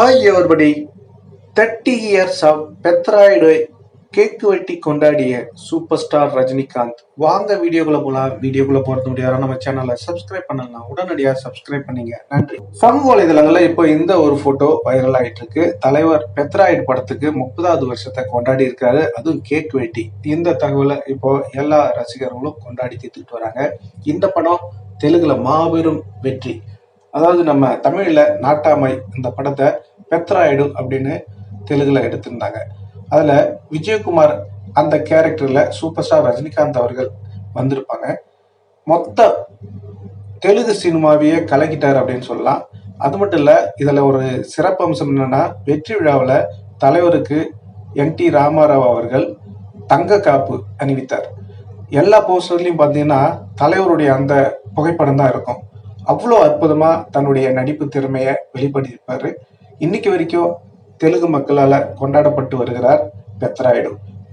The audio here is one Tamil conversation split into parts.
Hi everybody thirty years of பெத்ராய்டு cake வெட்டி கொண்டாடிய சூப்பர் ஸ்டார் ரஜினிகாந்த். வாங்க வீடியோக்குள்ள போலாம். வீடியோக்குள்ள போறது முடியாது நம்ம சேனலை சப்ஸ்கிரைப் பண்ணலாம் உடனடியாக சப்ஸ்கிரைப் பண்ணீங்க. நன்றி. சமூக வலைதளங்கள்ல இப்போ இந்த ஒரு போட்டோ வைரல் ஆயிட்டு இருக்கு தலைவர் பெத்ராய்டு படத்துக்கு முப்பதாவது வருஷத்தை கொண்டாடி இருக்காரு அதுவும் கேக் வெட்டி. இந்த தகவலை இப்போ எல்லா ரசிகர்களும் கொண்டாடி தீர்த்துட்டு வராங்க. இந்த படம் தெலுங்குல மாபெரும் வெற்றி. அதாவது நம்ம தமிழ்ல நாட்டாமை இந்த படத்தை பெத்ராய்டு அப்படின்னு தெலுங்குல எடுத்திருந்தாங்க. அதுல விஜயகுமார் அந்த கேரக்டர்ல சூப்பர் ஸ்டார் ரஜினிகாந்த் அவர்கள் வந்திருப்பாங்க. மொத்த தெலுங்கு சினிமாவையே கலக்கிட்டார் அப்படின்னு சொல்லலாம். அது மட்டும் இல்ல இதுல ஒரு சிறப்பு அம்சம் என்னன்னா வெற்றி விழாவில் தலைவருக்கு என் டி ராமாராவ் அவர்கள் தங்க காப்பு அணிவித்தார். எல்லா போஸ்டர்லையும் பார்த்தீங்கன்னா தலைவருடைய அந்த புகைப்படம் தான் இருக்கும். அவ்வளோ அற்புதமாக தன்னுடைய நடிப்பு திறமையை வெளிப்படுத்தியிருப்பாரு. இன்னைக்கு வரைக்கும் தெலுங்கு மக்களால் கொண்டாடப்பட்டு வருகிறார் பெத்ராயுடு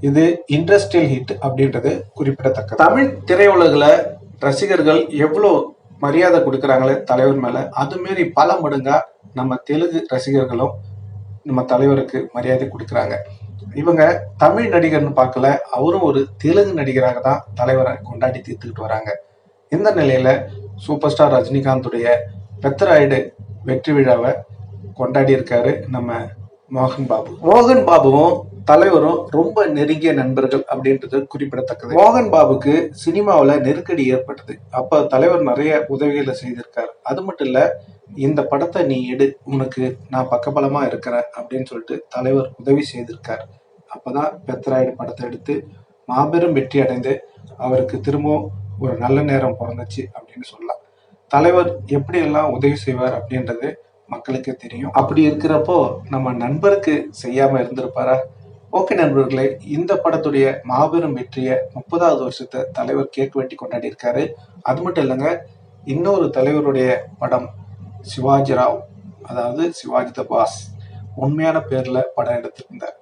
இது இண்டஸ்ட்ரியல் ஹிட் அப்படின்றது குறிப்பிடத்தக்கது. தமிழ் திரையுலகில் ரசிகர்கள் எவ்வளோ மரியாதை கொடுக்குறாங்களே தலைவர் மேலே அது மாரி பல மடங்காக நம்ம தெலுங்கு ரசிகர்களும் நம்ம தலைவருக்கு மரியாதை கொடுக்குறாங்க. இவங்க தமிழ் நடிகர்னு பார்க்கல அவரும் ஒரு தெலுங்கு நடிகராக தான் தலைவரை கொண்டாடி தீர்த்துக்கிட்டு வராங்க. இந்த நிலையில சூப்பர் ஸ்டார் ரஜினிகாந்துடைய பெத்தராய்டு வெற்றி விழாவை கொண்டாடி இருக்காரு நம்ம மோகன் பாபு. மோகன் பாபுவும் தலைவரும் ரொம்ப நெருங்கிய நண்பர்கள் அப்படின்றது குறிப்பிடத்தக்கது. மோகன் பாபுக்கு சினிமாவில் நெருக்கடி ஏற்பட்டது. அப்போ தலைவர் நிறைய உதவிகளை செய்திருக்காரு. அது மட்டும் இல்லை இந்த படத்தை நீ எடு உனக்கு நான் பக்கபலமாக இருக்கிறேன் அப்படின்னு சொல்லிட்டு தலைவர் உதவி செய்திருக்கார். அப்பதான் பெத்ராய்டு படத்தை எடுத்து மாபெரும் வெற்றி அடைந்து அவருக்கு திரும்பவும் ஒரு நல்ல நேரம் பிறந்துச்சு அப்படின்னு சொல்லலாம். தலைவர் எப்படியெல்லாம் உதவி செய்வார் அப்படின்றது மக்களுக்கு தெரியும். அப்படி இருக்கிறப்போ நம்ம நண்பருக்கு செய்யாம இருந்திருப்பாரா? ஓகே நண்பர்களே இந்த படத்துடைய மாபெரும் வெற்றியை முப்பதாவது வருஷத்தை தலைவர் கேக் வெட்டி கொண்டாடி இருக்காரு அது மட்டும் இல்லைங்க இன்னொரு தலைவருடைய படம் சிவாஜி ராவ் அதாவது சிவாஜி த பாஸ் உண்மையான பேர்ல படம் எடுத்திருந்தார்.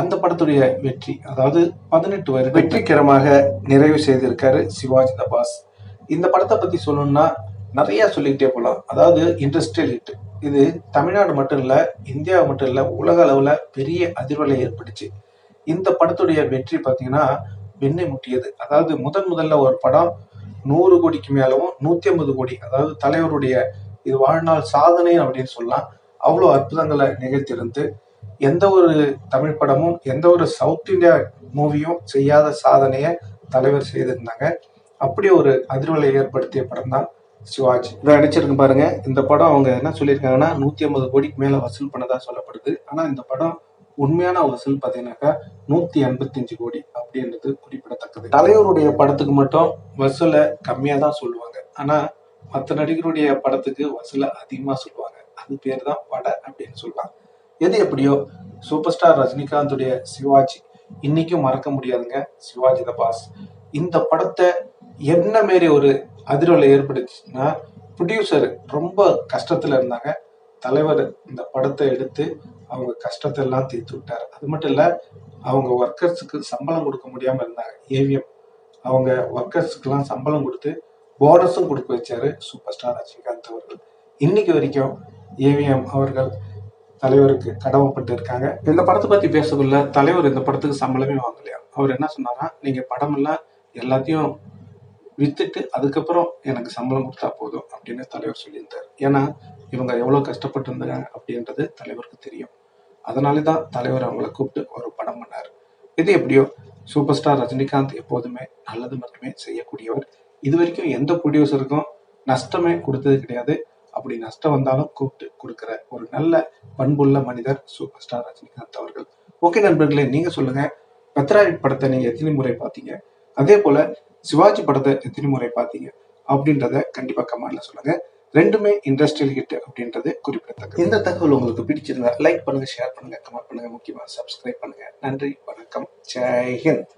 அந்த படத்துடைய வெற்றி அதாவது பதினெட்டு வருடம் வெற்றிகரமாக நிறைவு செய்திருக்காரு சிவாஜி த பாஸ். இந்த படத்தை பத்தி சொல்லணும்னா நிறைய சொல்லிக்கிட்டே போகலாம். அதாவது இண்டஸ்ட்ரியல் ஹிட் இது தமிழ்நாடு மட்டும் இல்லை இந்தியா மட்டும் இல்லை உலக அளவில் பெரிய அதிர்வலை ஏற்பட்டுச்சு இந்த படத்துடைய வெற்றி பார்த்தீங்கன்னா வெண்ணை முட்டியது. அதாவது முதன் முதல்ல ஒரு படம் நூறு கோடிக்கு மேலவும் நூற்றி ஐம்பது கோடி அதாவது தலைவருடைய இது வாழ்நாள் சாதனை அப்படின்னு சொல்லலாம். அவ்வளோ அற்புதங்களை நிகழ்த்தியிருந்து எந்த ஒரு தமிழ் படமும் எந்த ஒரு சவுத் இந்தியா மூவியும் செய்யாத சாதனையை தலைவர் செய்திருந்தாங்க. அப்படி ஒரு அதிர்வலை ஏற்படுத்திய படம் தான் சிவாஜி. இதை நினைச்சிருக்கு பாருங்க. இந்த படம் அவங்க என்ன சொல்லியிருக்காங்கன்னா நூத்தி ஐம்பது கோடிக்கு மேல வசூல் பண்ணதா சொல்லப்படுது. ஆனா இந்த படம் உண்மையான வசூல் பார்த்தீங்கன்னாக்கா நூத்தி எண்பத்தஞ்சு கோடி அப்படின்றது குறிப்பிடத்தக்கது. தலைவருடைய படத்துக்கு மட்டும் வசூலை கம்மியா தான் சொல்லுவாங்க. ஆனா மற்ற நடிகருடைய படத்துக்கு வசூலை அதிகமா சொல்லுவாங்க. அது பேர் தான் பட அப்படின்னு சொல்லலாம். எது எப்படியோ சூப்பர் ஸ்டார் ரஜினிகாந்துடைய சிவாஜி. இன்னைக்கும் மறக்க முடியாதுங்க சிவாஜி த பாஸ். இந்த படத்தை என்ன மாரி ஒரு அதிர்வலை ஏற்படுச்சுன்னா ப்ரொடியூசர் ரொம்ப கஷ்டத்தில் இருந்தாங்க. தலைவர் இந்த படத்தை எடுத்து அவங்க கஷ்டத்தை எல்லாம் தீர்த்து விட்டார். அது மட்டும் இல்லை அவங்க ஒர்க்கர்ஸுக்கு சம்பளம் கொடுக்க முடியாமல் இருந்தாங்க. ஏவிஎம் அவங்க ஒர்க்கர்ஸுக்கெல்லாம் சம்பளம் கொடுத்து போனஸும் கொடுக்க வச்சாரு சூப்பர் ஸ்டார் ரஜினிகாந்த் அவர்கள். இன்னைக்கு வரைக்கும் ஏவிஎம் அவர்கள் தலைவருக்கு கடமைப்பட்டு இருக்காங்க இந்த படத்தை பற்றி பேசக்குள்ள தலைவர் இந்த படத்துக்கு சம்பளமே வாங்கலையா? அவர் என்ன சொன்னாரா நீங்கள் படமெல்லாம் எல்லாத்தையும் வித்துட்டு அதுக்கப்புறம் எனக்கு சம்பளம் கொடுத்தா போதும் அப்படின்னு தலைவர் சொல்லியிருந்தார். ஏன்னா இவங்க எவ்வளோ கஷ்டப்பட்டு இருந்தாங்க அப்படின்றது தலைவருக்கு தெரியும். அதனால தான் தலைவர் அவங்கள கூப்பிட்டு ஒரு படம் பண்ணார். இது எப்படியோ சூப்பர் ஸ்டார் ரஜினிகாந்த் எப்போதுமே நல்லது மட்டுமே செய்யக்கூடியவர். இது வரைக்கும் எந்த ப்ரொடியூசருக்கும் நஷ்டமே கொடுத்தது கிடையாது. அப்படி நஷ்டம் வந்தாலும் கூப்பிட்டு கொடுக்குற ஒரு நல்ல பண்புள்ள மனிதர் சூப்பர் ஸ்டார் ரஜினிகாந்த் அவர்கள். ஓகே நண்பர்களே நீங்க சொல்லுங்க. பத்ராயிட் படத்தை நீங்க எத்தனை முறை பார்த்தீங்க? அதே போல சிவாஜி படத்தை எத்தனை முறை பார்த்தீங்க? அப்படின்றத கண்டிப்பாக கமெண்ட்ல சொல்லுங்க. ரெண்டுமே இண்டஸ்ட்ரியல் ஹிட் அப்படின்றது குறிப்பிடத்தக்கது. இந்த தகவல் உங்களுக்கு பிடிச்சிருந்தா லைக் பண்ணுங்க ஷேர் பண்ணுங்க கமெண்ட் பண்ணுங்க முக்கியமாக சப்ஸ்கிரைப் பண்ணுங்க. நன்றி வணக்கம். ஜெய்ஹிந்த்